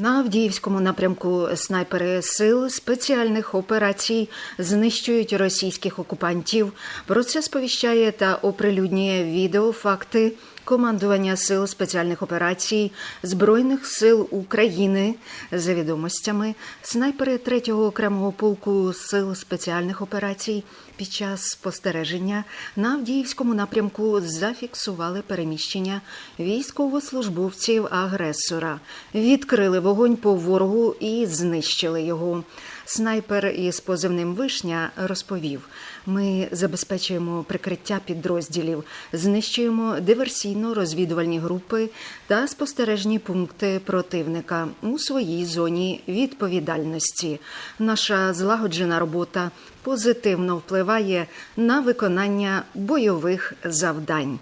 На Авдіївському напрямку снайпери сил спеціальних операцій знищують російських окупантів. Про це сповіщає та оприлюднює відеофакти командування сил спеціальних операцій Збройних сил України. За відомостями, снайпери 3-го окремого полку сил спеціальних операцій під час спостереження на Авдіївському напрямку зафіксували переміщення військовослужбовців агресора, відкрили вогонь по ворогу і знищили його. Снайпер із позивним Вишня розповів: ми забезпечуємо прикриття підрозділів, знищуємо диверсійно-розвідувальні групи та спостережні пункти противника у своїй зоні відповідальності. Наша злагоджена робота позитивно впливає на виконання бойових завдань.